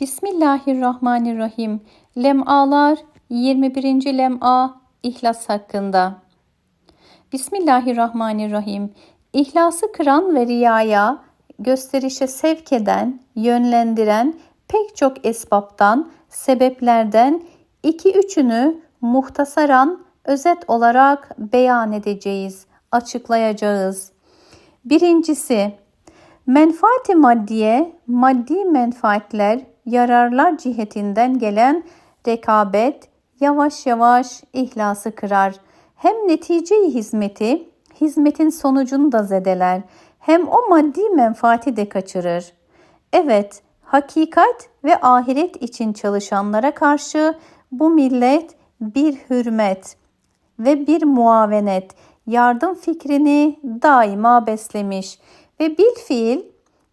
Bismillahirrahmanirrahim. Lem'alar 21. lem'a İhlas hakkında. Bismillahirrahmanirrahim. İhlası kıran ve riyaya, gösterişe sevk eden, yönlendiren pek çok esbaptan, sebeplerden iki üçünü muhtasaran özet olarak beyan edeceğiz, açıklayacağız. Birincisi, menfaati maddiye, maddi menfaatler, yararlar cihetinden gelen rekabet yavaş yavaş ihlası kırar. Hem neticeyi hizmeti, hizmetin sonucunu da zedeler. Hem o maddi menfaati de kaçırır. Evet, hakikat ve ahiret için çalışanlara karşı bu millet bir hürmet ve bir muavenet, yardım fikrini daima beslemiş ve bil fiil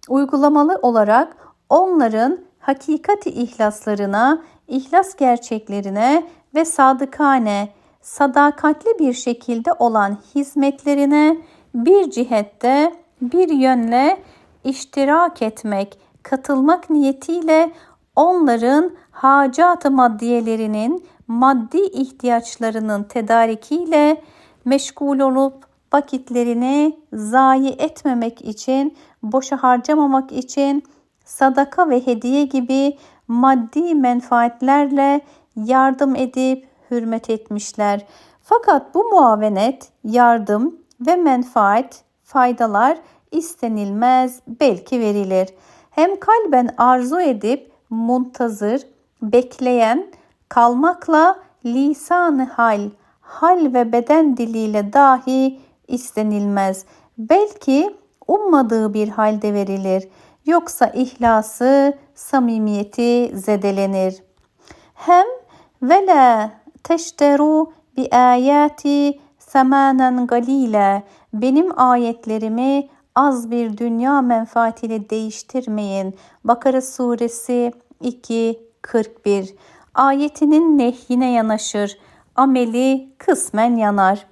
uygulamalı olarak onların hakikati ihlaslarına, ihlas gerçeklerine ve sadıkane, sadakatli bir şekilde olan hizmetlerine bir cihette bir yönle iştirak etmek, katılmak niyetiyle onların hacat maddiyelerinin maddi ihtiyaçlarının tedarikiyle meşgul olup vakitlerini zayi etmemek için, boşa harcamamak için sadaka ve hediye gibi maddi menfaatlerle yardım edip hürmet etmişler. Fakat bu muavenet, yardım ve menfaat, faydalar istenilmez belki verilir. Hem kalben arzu edip muntazır, bekleyen kalmakla lisan hal, hal ve beden diliyle dahi istenilmez. Belki ummadığı bir halde verilir. Yoksa ihlası, samimiyeti zedelenir. Hem ve la teşteru bi ayati semanen galile. Benim ayetlerimi az bir dünya menfaatiyle değiştirmeyin. Bakara suresi 2.41 Ayetinin nehyine yanaşır. Ameli kısmen yanar.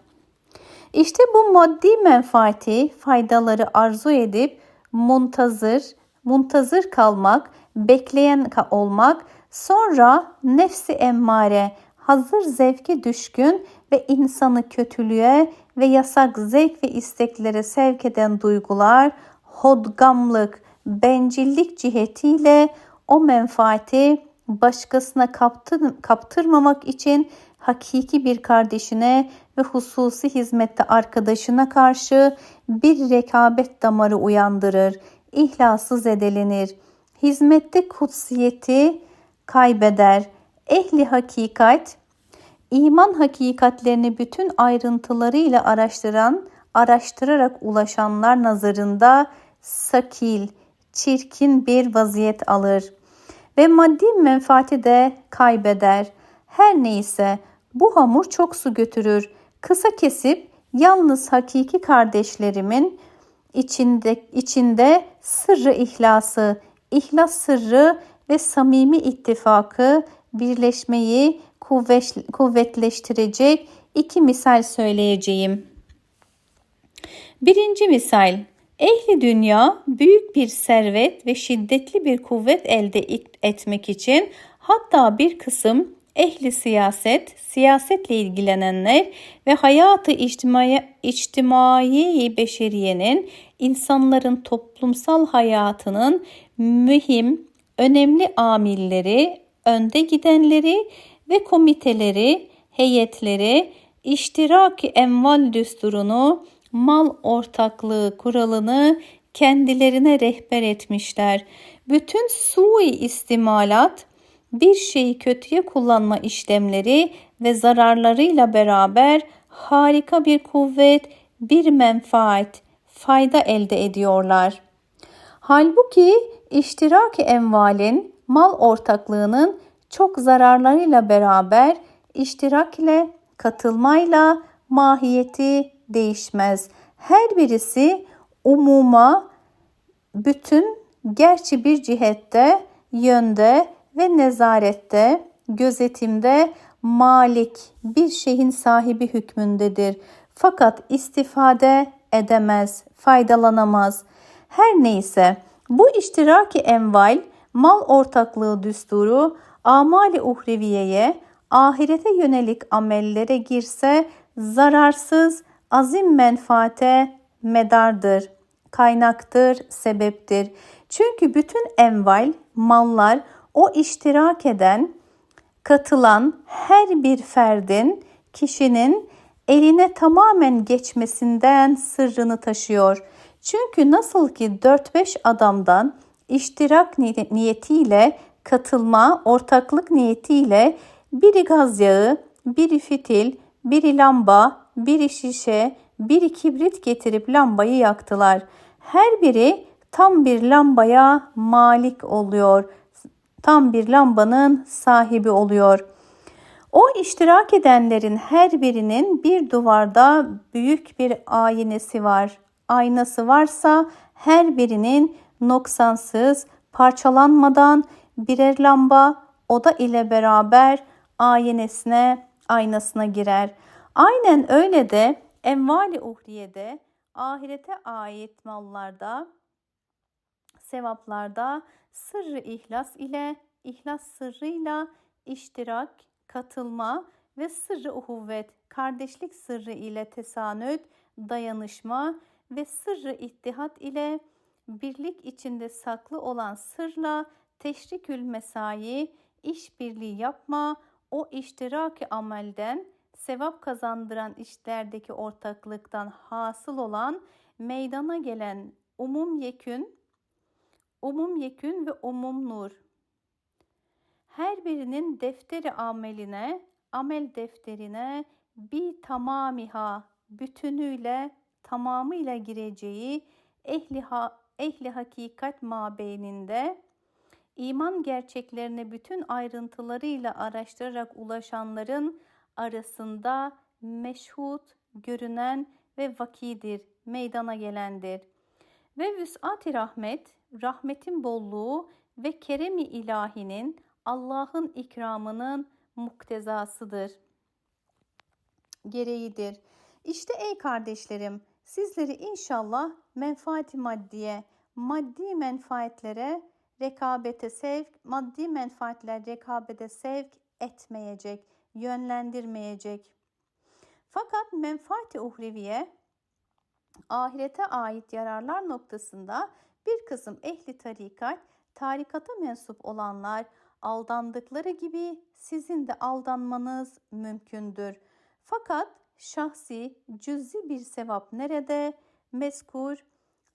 İşte bu maddi menfaati, faydaları arzu edip muntazır, muntazır kalmak, bekleyen olmak, sonra nefsi emmare, hazır zevke düşkün ve insanı kötülüğe ve yasak zevk ve isteklere sevk eden duygular, hodgamlık, bencillik cihetiyle o menfaati başkasına kaptır, kaptırmamak için hakiki bir kardeşine ve hususi hizmette arkadaşına karşı bir rekabet damarı uyandırır ihlası zedelenir. Hizmette kutsiyeti kaybeder. Ehli hakikat, iman hakikatlerini bütün ayrıntılarıyla araştıran, araştırarak ulaşanlar nazarında sakil, çirkin bir vaziyet alır ve maddi menfaati de kaybeder. Her neyse bu hamur çok su götürür. Kısa kesip yalnız hakiki kardeşlerimin içinde, içinde sırrı ihlası, ihlas sırrı ve samimi ittifakı, birleşmeyi kuvvet, kuvvetleştirecek iki misal söyleyeceğim. Birinci misal, ehli dünya büyük bir servet ve şiddetli bir kuvvet elde etmek için hatta bir kısım ehli siyaset, siyasetle ilgilenenler ve hayatı içtimai, içtimai beşeriyenin insanların toplumsal hayatının mühim, önemli amilleri, önde gidenleri ve komiteleri, heyetleri, iştirak emval düsturunu, mal ortaklığı kuralını kendilerine rehber etmişler. Bütün sui istimalat, bir şeyi kötüye kullanma işlemleri ve zararlarıyla beraber harika bir kuvvet, bir menfaat, fayda elde ediyorlar. Halbuki iştirak emvalin, mal ortaklığının çok zararlarıyla beraber iştirak ile katılmayla mahiyeti değişmez. Her birisi umuma bütün gerçi bir cihette, yönde ve nezarette, gözetimde malik bir şeyin sahibi hükmündedir. Fakat istifade edemez, faydalanamaz. Her neyse bu iştiraki enval mal ortaklığı düsturu amali uhreviyeye, ahirete yönelik amellere girse zararsız, azim menfaate medardır, kaynaktır, sebeptir. Çünkü bütün enval, mallar o iştirak eden, katılan her bir ferdin, kişinin eline tamamen geçmesinden sırrını taşıyor. Çünkü nasıl ki 4-5 adamdan iştirak niyetiyle katılma, ortaklık niyetiyle biri gaz yağı, biri fitil, biri lamba, biri şişe, biri kibrit getirip lambayı yaktılar. Her biri tam bir lambaya malik oluyor. Tam bir lambanın sahibi oluyor. O iştirak edenlerin her birinin bir duvarda büyük bir aynesi var. Aynası varsa her birinin noksansız, parçalanmadan birer lamba oda ile beraber ayenesine, aynasına girer. Aynen öyle de envali uhriyede, ahirete ait mallarda, sevaplarda sırrı ihlas ile, ihlas sırrıyla iştirak, katılma ve sırrı uhuvvet, kardeşlik sırrı ile tesanüt, dayanışma ve sırrı ittihat ile birlik içinde saklı olan sırla teşrikül mesai, işbirliği yapma, o iştiraki amelden, sevap kazandıran işlerdeki ortaklıktan hasıl olan meydana gelen umum yekün, umum yekün ve umum nur. Her birinin defteri ameline, amel defterine bir tamamiha bütünüyle tamamıyla gireceği ehli, ha, ehli hakikat mabeyninde iman gerçeklerine bütün ayrıntılarıyla araştırarak ulaşanların arasında meşhut, görünen ve vakidir, meydana gelendir. Ve vüs'at-i rahmet, rahmetin bolluğu ve keremi ilahinin, Allah'ın ikramının muktezasıdır, gereğidir. İşte ey kardeşlerim, sizleri inşallah menfaati maddiye, maddi menfaatlere rekabete sevk, maddi menfaatler rekabete sevk etmeyecek, yönlendirmeyecek. Fakat menfaati uhreviye, ahirete ait yararlar noktasında bir kısım ehli tarikat, tarikata mensup olanlar aldandıkları gibi sizin de aldanmanız mümkündür. Fakat şahsi, cüzi bir sevap nerede? Meskur,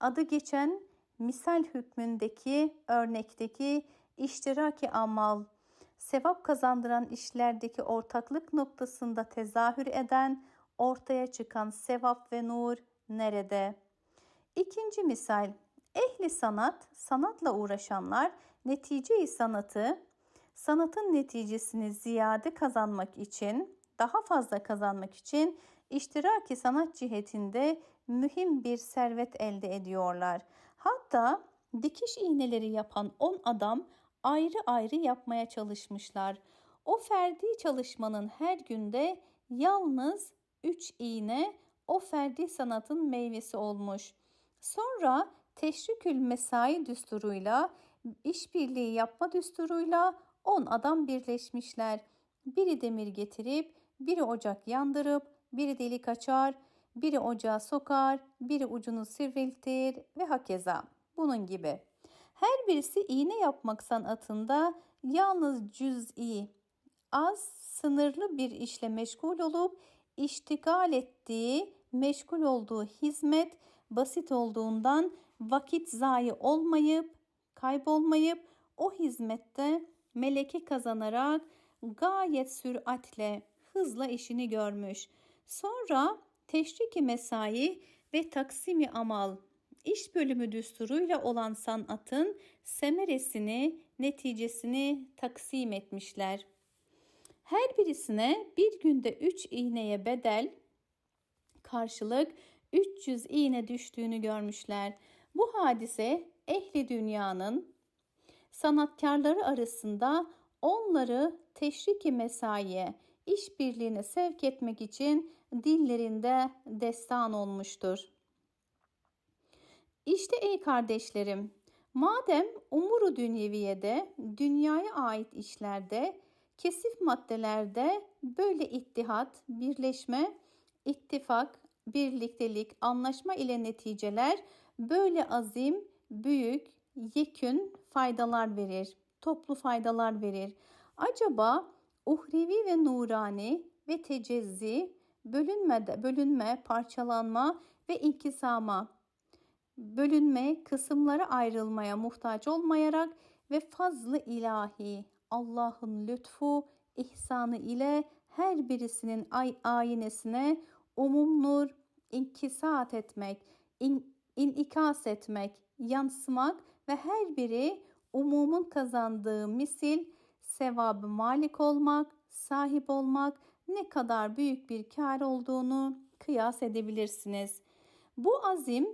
adı geçen misal hükmündeki örnekteki iştiraki amal, sevap kazandıran işlerdeki ortaklık noktasında tezahür eden ortaya çıkan sevap ve nur nerede? İkinci misal, ehli sanat, sanatla uğraşanlar neticeyi sanatı, sanatın neticesini ziyade kazanmak için, daha fazla kazanmak için iştiraki sanat cihetinde mühim bir servet elde ediyorlar. Hatta dikiş iğneleri yapan 10 adam ayrı ayrı yapmaya çalışmışlar. O ferdi çalışmanın her günde yalnız 3 iğne o ferdi sanatın meyvesi olmuş. Sonra teşrikül mesai düsturuyla, işbirliği yapma düsturuyla 10 adam birleşmişler. Biri demir getirip, biri ocak yandırıp, biri delik açar, biri ocağa sokar, biri ucunu sivriltir ve hakeza. Bunun gibi. Her birisi iğne yapmak sanatında yalnız cüz'i, az, sınırlı bir işle meşgul olup iştigal ettiği, meşgul olduğu hizmet basit olduğundan vakit zayi olmayıp, kaybolmayıp o hizmette meleke kazanarak gayet süratle, hızla işini görmüş. Sonra teşriki mesai ve taksimi amal iş bölümü düsturuyla olan sanatın semeresini, neticesini taksim etmişler. Her birisine bir günde 3 iğneye bedel karşılık 300 iğne düştüğünü görmüşler. Bu hadise ehli dünyanın sanatkarları arasında onları teşriki mesaiye, işbirliğine sevk etmek için dillerinde destan olmuştur. İşte ey kardeşlerim, Madem umuru dünyeviyede, dünyaya ait işlerde, kesif maddelerde böyle ittihat, birleşme, ittifak, birliktelik, anlaşma ile neticeler böyle azim, büyük, yekün faydalar verir, toplu faydalar verir. Acaba uhrevi ve nurani ve tecezzi, bölünme, bölünme, parçalanma ve inkisama, bölünme, kısımlara ayrılmaya muhtaç olmayarak ve fazlı ilahi, Allah'ın lütfu, ihsanı ile her birisinin ay ayinesine umum nur, inkisat etmek, in, inikas etmek, yansımak ve her biri umumun kazandığı misil, sevabı malik olmak, sahip olmak ne kadar büyük bir kar olduğunu kıyas edebilirsiniz. Bu azim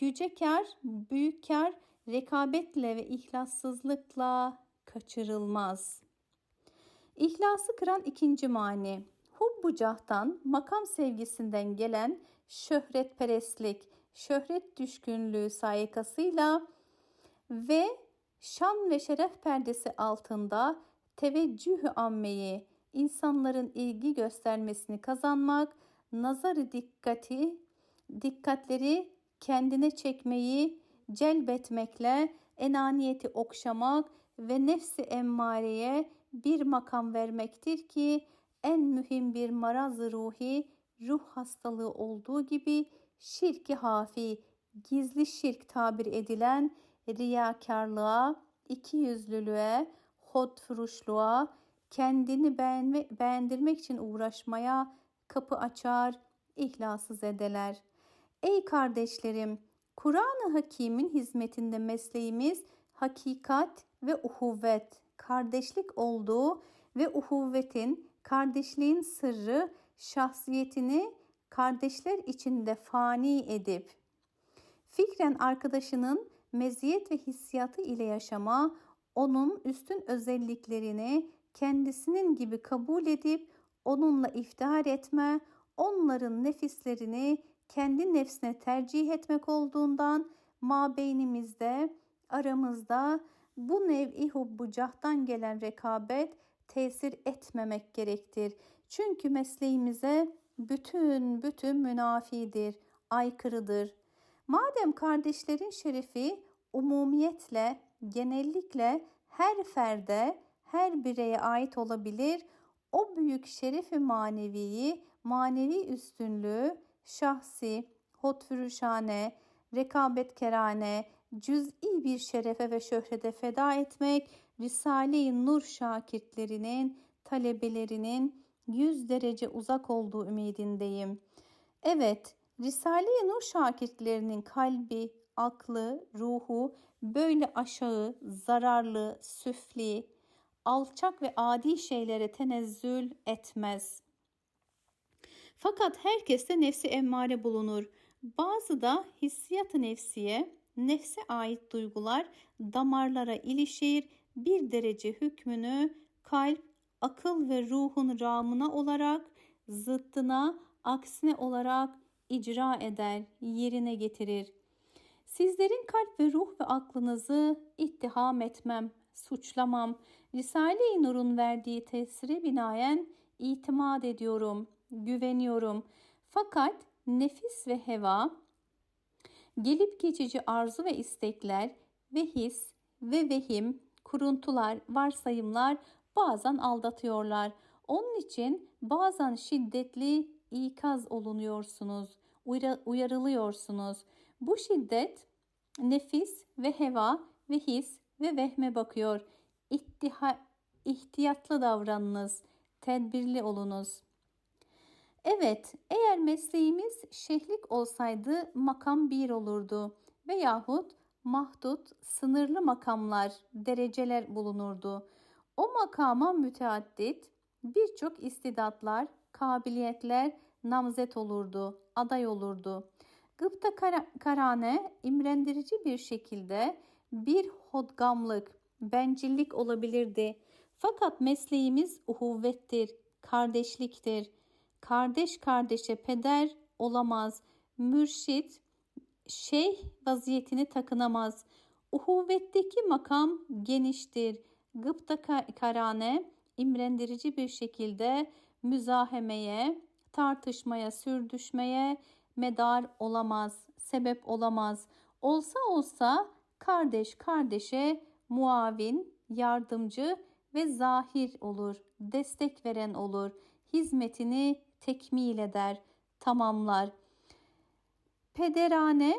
yüce kar, büyük kar, rekabetle ve ihlassızlıkla kaçırılmaz. İhlası kıran ikinci mani. Hubbu cahtan, makam sevgisinden gelen şöhretperestlik, şöhret düşkünlüğü sayekasıyla ve şan ve şeref perdesi altında teveccühü ammeyi, insanların ilgi göstermesini kazanmak, nazarı dikkati, dikkatleri kendine çekmeyi celbetmekle enaniyeti okşamak ve nefsi emmareye bir makam vermektir ki en mühim bir maraz ruhi ruh hastalığı olduğu gibi şirki hafi, gizli şirk tabir edilen riyakarlığa, ikiyüzlülüğe, hodfuruşluğa, kendini beğenme, beğendirmek için uğraşmaya kapı açar, ihlası zedeler. Ey kardeşlerim, Kur'an-ı Hakim'in hizmetinde mesleğimiz hakikat ve uhuvvet, kardeşlik olduğu ve uhuvvetin, kardeşliğin sırrı, şahsiyetini kardeşler içinde fani edip, fikren arkadaşının meziyet ve hissiyatı ile yaşama, onun üstün özelliklerini kendisinin gibi kabul edip onunla iftihar etme, onların nefislerini kendi nefsine tercih etmek olduğundan mabeynimizde, aramızda bu nev'i hubbucahtan gelen rekabet tesir etmemek gerektir. Çünkü mesleğimize bütün bütün münafidir, aykırıdır. Madem kardeşlerin şerefi umumiyetle, genellikle her ferde, her bireye ait olabilir, o büyük şerefi maneviyi, manevi üstünlüğü, şahsi, hotfürüşane, rekabetkerane, cüz'i bir şerefe ve şöhrete feda etmek, Risale-i Nur şakirtlerinin, talebelerinin yüz derece uzak olduğu ümidindeyim. Evet, Risale-i Nur şakirtlerinin kalbi, aklı, ruhu böyle aşağı, zararlı, süfli, alçak ve adi şeylere tenezzül etmez. Fakat herkeste nefsi emmare bulunur. Bazı da hissiyat-ı nefsiye, nefse ait duygular damarlara ilişir, bir derece hükmünü kalp, akıl ve ruhun ramına olarak, zıttına, aksine olarak icra eder, yerine getirir. Sizlerin kalp ve ruh ve aklınızı ittiham etmem, suçlamam. Risale-i Nur'un verdiği tesire binaen itimat ediyorum, güveniyorum. Fakat nefis ve heva, gelip geçici arzu ve istekler ve his ve vehim, kuruntular, varsayımlar bazen aldatıyorlar. Onun için bazen şiddetli ikaz olunuyorsunuz, uyarılıyorsunuz. Bu şiddet nefis ve heva ve his ve vehme bakıyor. İttiha, ihtiyatlı davranınız, tedbirli olunuz. Evet, eğer mesleğimiz şehlik olsaydı makam bir olurdu veyahut mahdut, sınırlı makamlar, dereceler bulunurdu. O makama müteaddit birçok istidatlar, kabiliyetler namzet olurdu, aday olurdu. Gıpta karane imrendirici bir şekilde bir hodgamlık, bencillik olabilirdi. Fakat mesleğimiz uhuvvettir, kardeşliktir. Kardeş kardeşe peder olamaz. Mürşit, şeyh vaziyetini takınamaz. Uhuvvetteki makam geniştir. Gıpta karane, imrendirici bir şekilde müzahemeye, tartışmaya, sürdüşmeye medar olamaz, sebep olamaz. Olsa olsa kardeş kardeşe muavin, yardımcı ve zahir olur, destek veren olur, hizmetini tekmil eder, tamamlar. Pederane,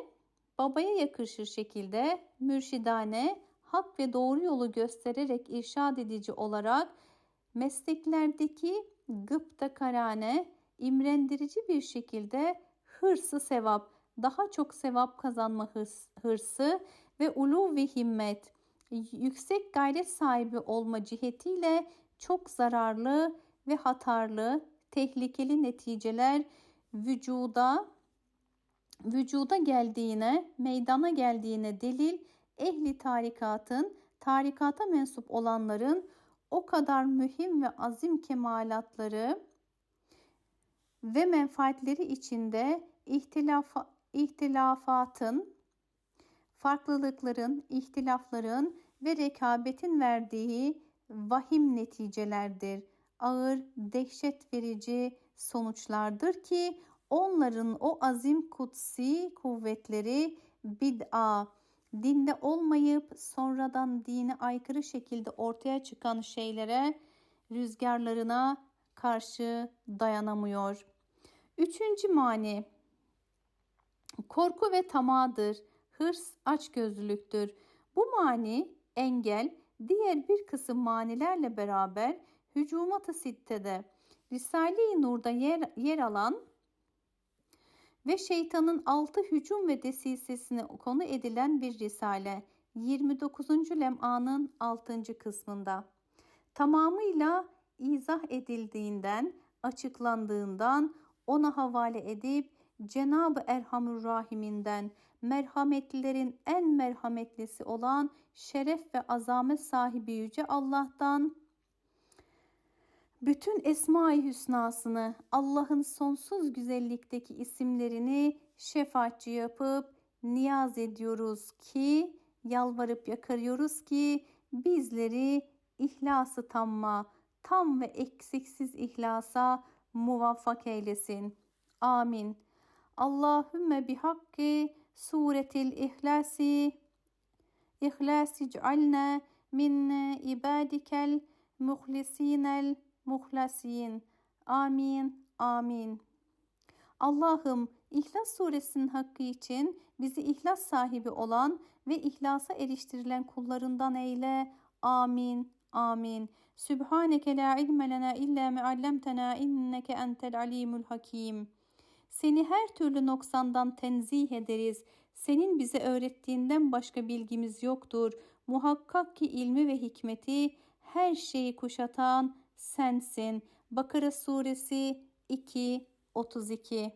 babaya yakışır şekilde mürşidane, hak ve doğru yolu göstererek irşad edici olarak mesleklerdeki gıpta karane, imrendirici bir şekilde hırsı sevap, daha çok sevap kazanma hırs, hırsı ve ulu ve himmet, yüksek gayret sahibi olma cihetiyle çok zararlı ve hatarlı, tehlikeli neticeler vücuda vücuda geldiğine, meydana geldiğine delil ehli tarikatın, tarikata mensup olanların o kadar mühim ve azim kemalatları ve menfaatleri içinde ihtilaf, ihtilafatın, farklılıkların, ihtilafların ve rekabetin verdiği vahim neticelerdir. Ağır, dehşet verici sonuçlardır ki onların o azim kutsi kuvvetleri bid'a, dinde olmayıp sonradan dine aykırı şekilde ortaya çıkan şeylere, rüzgarlarına karşı dayanamıyor. Üçüncü mani, korku ve tamadır, hırs açgözlülüktür. Bu mani, engel, diğer bir kısım manilerle beraber hücumat-ı sittede, Risale-i Nur'da yer, yer alan ve şeytanın altı hücum ve desisesine konu edilen bir risale 29. lem'anın 6. kısmında tamamıyla izah edildiğinden, açıklandığından ona havale edip Cenab-ı Erhamur Rahiminden merhametlilerin en merhametlisi olan şeref ve azamet sahibi yüce Allah'tan bütün Esma-i Hüsnasını, Allah'ın sonsuz güzellikteki isimlerini şefaatçi yapıp niyaz ediyoruz ki, yalvarıp yakarıyoruz ki bizleri ihlası tamma, tam ve eksiksiz ihlasa muvaffak eylesin. Amin. Allahümme bihakki suretil ihlasi ihlasi cealna min ibadikel muhlisinel muhlasin. Amin. Amin. Allah'ım İhlas suresinin hakkı için bizi ihlas sahibi olan ve ihlasa eriştirilen kullarından eyle. Amin. Amin. Sübhaneke la ilme lena illa me allamtena inneke entel alimul hakim. Seni her türlü noksandan tenzih ederiz. Senin bize öğrettiğinden başka bilgimiz yoktur. Muhakkak ki ilmi ve hikmeti her şeyi kuşatan sensin. Bakara suresi 2 32